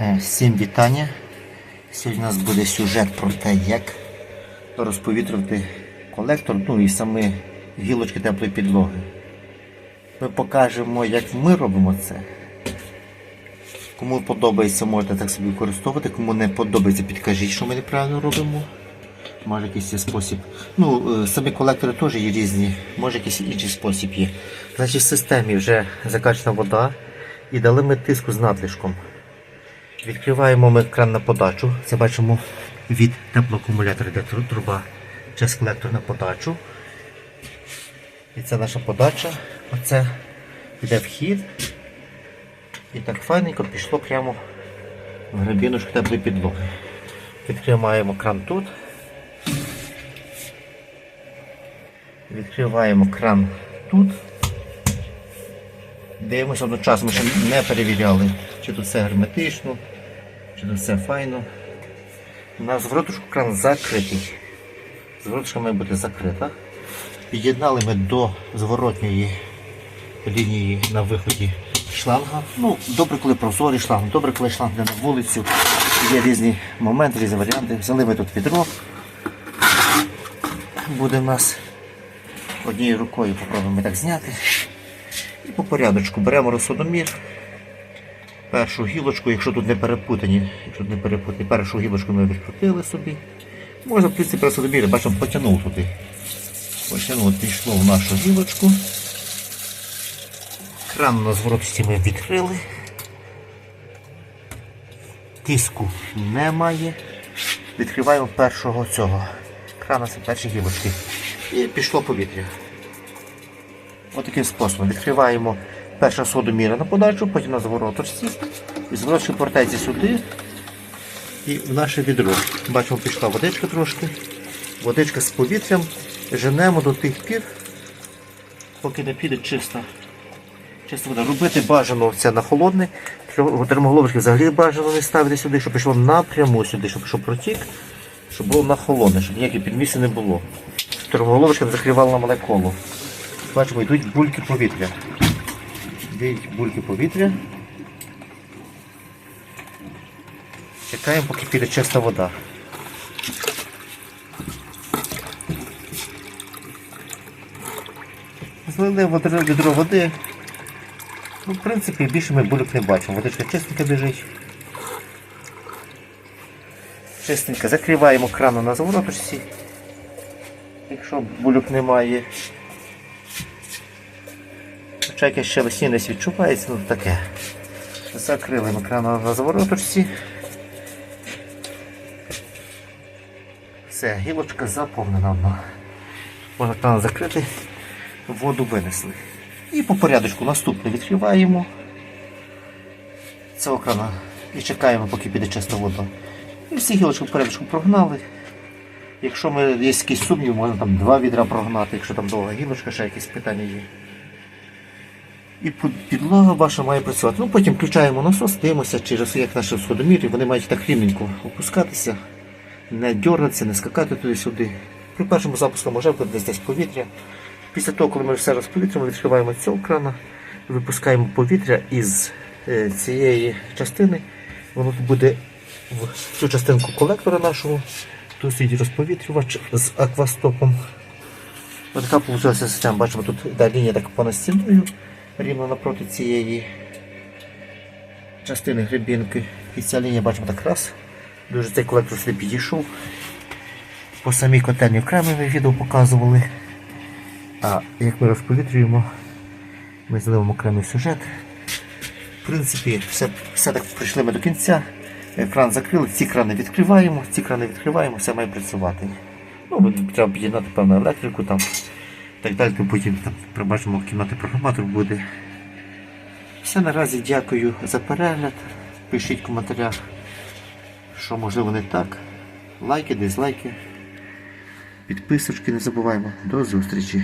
Е, Всім вітання. Сьогодні у нас буде сюжет про те, як розповітрювати колектор, ну і саме гілочки теплої підлоги. Ми покажемо, як ми робимо це. Кому подобається, можете так собі використовувати. Кому не подобається, підкажіть, що ми неправильно робимо. Може якийсь є спосіб. Ну, е, самі колектори теж є різні, може якийсь інший спосіб є. Значить, в системі вже закачана вода і дали ми тиску з надлишком. Відкриваємо ми кран на подачу. Це бачимо від теплоакумулятора, де труба через колектор на подачу. І це наша подача. Оце йде вхід. І так файненько пішло прямо в грабіночку теплої підлоги. Відкриваємо кран тут. Відкриваємо кран тут. Дивимося одночасно, ще не перевіряли, чи тут все герметично, чи тут все файно. На зворотушку кран закритий. Зворотушка має бути закрита. Під'єднали ми до зворотньої лінії на виході шланга. Ну, добре, коли прозорий шланг, добре, коли шланг йде на вулицю. Є різні моменти, різні варіанти. Взяли ми тут відро. Буде в нас однією рукою попробуємо так зняти. І по порядочку беремо розсудомір. Першу гілочку, якщо тут не перепутані, якщо не перепутані, першу гілочку ми відкрутили собі. Можна, в принципі, розсудомір, бачимо, потягнув туди. Потягнув, пішло в нашу гілочку. Кран на зворотці ми відкрили. Тиску немає. Відкриваємо першого цього. Крана це перші гілочки. І пішло повітря. Отаким способом відкриваємо перша содоміра на подачу, потім на звороточці. І звороточка повертається сюди і в наше відро. Бачимо, пішла водичка трошки. Водичка з повітрям. Женемо до тих пір, поки не піде чиста. Чиста вода. Робити бажано це на холодне. Термоголовочки взагалі бажано не ставити сюди, щоб пішло напряму сюди, щоб пішов протік, щоб було на холодне, щоб ніяких підмісів не було. Термоголовочка закривала на мале коло. Бачимо, йдуть бульки повітря. Йдуть бульки повітря. Чекаємо, поки піде чиста вода. Злили відро, води. Ну, в принципі, більше ми бульок не бачимо. Водичка чистенька біжить. Чистенько. Закриваємо крану на завороточці. Якщо бульок немає. Хоча якесь ще десь відчувається, ну таке. Закрили ми на завороточці. Все, гілочка заповнена одна. Можна кран закрити, воду винесли. І по порядочку наступне відкриваємо цього крана і чекаємо, поки піде чиста вода. І всі гілочки по порядочку прогнали. Якщо ми, є якийсь сумнів, можна там два відра прогнати, якщо там довга гілочка, ще якісь питання є. І підлога ваша має працювати. Ну потім включаємо насос, дивимося через як наші сходоміри, вони мають так рівненько опускатися, не дергатися, не скакати туди-сюди. При першому запуску може бути десь десь повітря. Після того, коли ми все розповітряємо, відкриваємо цього крана, випускаємо повітря із е, цієї частини. Воно буде в цю частинку колектора нашого. Тут стоїть розповітрювач з аквастопом. Ось така система. Бачимо, тут йде лінія так понад стіною, рівно напроти цієї частини грибінки. І ця лінія бачимо так раз. Дуже цей колектор сюди підійшов. По самій котельні окремо ми відео показували. А як ми розповітрюємо, ми зливемо окремий сюжет. В принципі, все, все так прийшли ми до кінця. Кран закрили, ці крани відкриваємо, ці крани відкриваємо, все має працювати. Ну, треба під'єднати певну електрику там. Так далі, потім там прибачимо в кімнаті програматор буде. Все наразі дякую за перегляд. Пишіть в коментарях, що можливо не так. Лайки, дизлайки. Підписочки не забуваємо. До зустрічі!